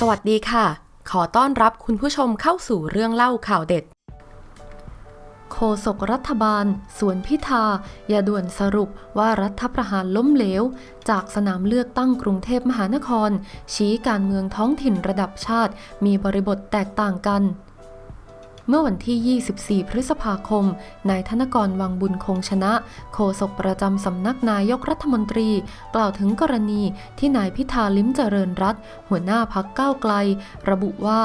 สวัสดีค่ะ ขอต้อนรับคุณผู้ชมเข้าสู่เรื่องเล่าข่าวเด็ด โฆษกรัฐบาล สวนพิธา อย่าด่วนสรุปว่ารัฐประหารล้มเหลว จากสนามเลือกตั้งกรุงเทพมหานคร ชี้การเมืองท้องถิ่นระดับชาติ มีบริบทแตกต่างกัน เมื่อวันที่ 24 พฤษภาคม นายธนกรวังบุญคงชนะ โฆษกประจำสำนักนายกรัฐมนตรี กล่าวถึงกรณีที่นายพิธาลิ้มเจริญรัตหัวหน้าพักก้าวไกล ระบุว่า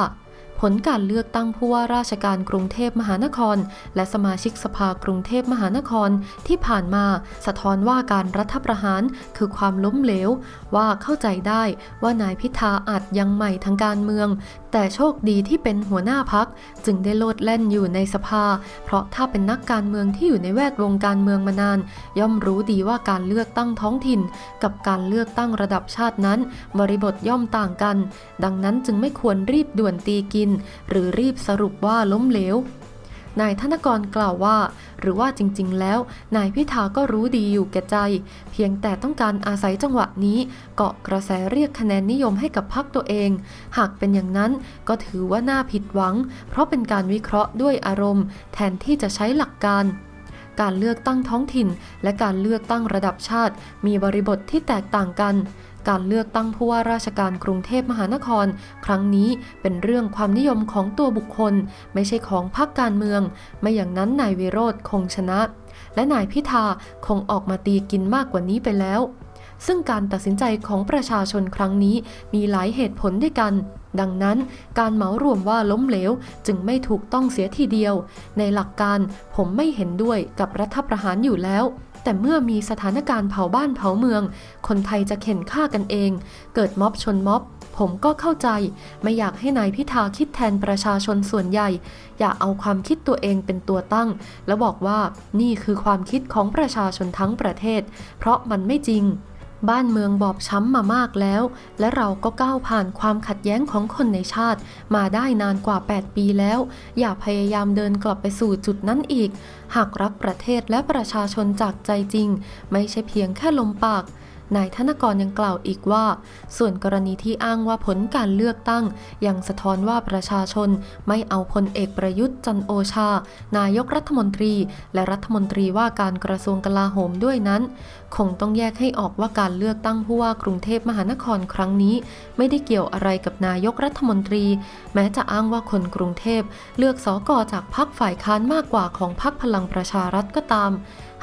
ผลการเลือกตั้งผู้ว่าราชการกรุงเทพมหานคร และสมาชิกสภากรุงเทพมหานครที่ผ่านมาสะท้อนว่าการรัฐประหารคือความล้มเหลว ว่าเข้าใจได้ว่านายพิธาอาจยังใหม่ทางการเมือง แต่โชคดีที่เป็นหัวหน้าพักจึงได้โลดแล่นอยู่ในสภา เพราะถ้าเป็นนักการเมืองที่อยู่ในแวดวงการเมืองมานาน ย่อมรู้ดีว่าการเลือกตั้งท้องถิ่น กับการเลือกตั้งระดับชาตินั้น บริบทย่อมต่างกัน ดังนั้นจึงไม่ควรรีบด่วนตีกิน หรือรีบสรุปว่าล้มเหลว นายธนกรกล่าวว่า หรือว่าจริงๆ แล้ว นายพิธาก็รู้ดีอยู่แก่ใจ เพียงแต่ต้องการอาศัยจังหวะนี้ เกาะกระแสเรียกคะแนนนิยมให้กับพรรคตัวเอง หากเป็นอย่างนั้นก็ถือว่าน่าผิดหวัง เพราะเป็นการวิเคราะห์ด้วยอารมณ์ แทนที่จะใช้หลักการ การเลือกตั้งท้องถิ่น และการเลือกตั้งระดับชาติ มีบริบทที่แตกต่างกัน การเลือกตั้งผู้ว่าราชการกรุงเทพมหานคร ครั้งนี้เป็นเรื่องความนิยมของตัวบุคคล ไม่ใช่ของพรรคการเมือง ไม่อย่างนั้นนายวิโรธคงชนะ และนายพิธาคงออกมาตีกินมากกว่านี้ไปแล้ว ซึ่งการตัดสินใจของประชาชนครั้งนี้มีหลายเหตุผลด้วยกัน ดังนั้นการเหมารวมว่าล้มเหลวจึงไม่ถูกต้องเสียทีเดียว ในหลักการผมไม่เห็นด้วยกับรัฐประหารอยู่แล้ว แต่เมื่อมีสถานการณ์เผาบ้านเผาเมือง คนไทยจะเข็นฆ่ากันเอง เกิดม็อบชนม็อบผมก็เข้าใจ ไม่อยากให้นายพิธาคิดแทนประชาชนส่วนใหญ่ อย่าเอาความคิดตัวเองเป็นตัวตั้ง แล้วบอกว่านี่คือความคิดของประชาชนทั้งประเทศ เพราะมันไม่จริง บ้านเมืองบอบช้ำมามากแล้ว และเราก็ก้าวผ่านความขัดแย้งของคนในชาติ มาได้นานกว่า 8 ปีแล้ว อย่าพยายามเดินกลับไปสู่จุดนั้นอีก หากรักประเทศและประชาชนจากใจจริง ไม่ใช่เพียงแค่ลมปากนายธนกรยังกล่าวอีกว่า ส่วนกรณีที่อ้างว่าผลการเลือกตั้ง ยังสะท้อนว่าประชาชนไม่เอาพลเอกประยุทธ์ จันโอชา นายกรัฐมนตรี และรัฐมนตรีว่าการกระทรวงกลาโหมด้วยนั้น คงต้องแยกให้ออกว่าการเลือกตั้งผู้ว่ากรุงเทพมหานครครั้งนี้ ไม่ได้เกี่ยวอะไรกับนายกรัฐมนตรี แม้จะอ้างว่าคนกรุงเทพเลือกสอกอจากพรรคฝ่ายค้านมากกว่าของพรรคพลังประชารัฐก็ตาม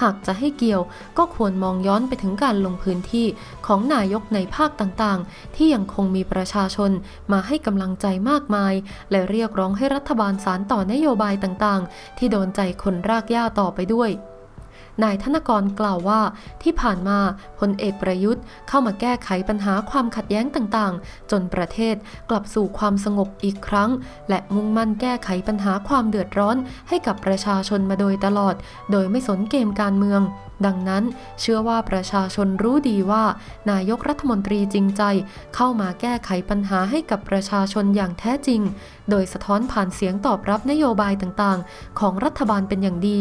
หากจะให้เกี่ยวก็ควรมองย้อนไปถึงการลงพื้นที่ของนายกในภาคต่างๆ ที่ยังคงมีประชาชนมาให้กำลังใจมากมาย และเรียกร้องให้รัฐบาลสารต่อนโยบายต่างๆ ที่โดนใจคนรากหญ้าต่อไปด้วย นายธนกรกล่าวว่า ที่ผ่านมาพลเอกประยุทธ์เข้ามาแก้ไขปัญหาความขัดแย้งต่างๆ จนประเทศกลับสู่ความสงบอีกครั้ง และมุ่งมั่นแก้ไขปัญหาความเดือดร้อนให้กับประชาชนมาโดยตลอด โดยไม่สนเกมการเมือง ดังนั้น เชื่อว่าประชาชนรู้ดีว่า นายกรัฐมนตรีจริงใจ เข้ามาแก้ไขปัญหาให้กับประชาชนอย่างแท้จริง โดยสะท้อนผ่านเสียงตอบรับนโยบายต่างๆ ของรัฐบาลเป็นอย่างดี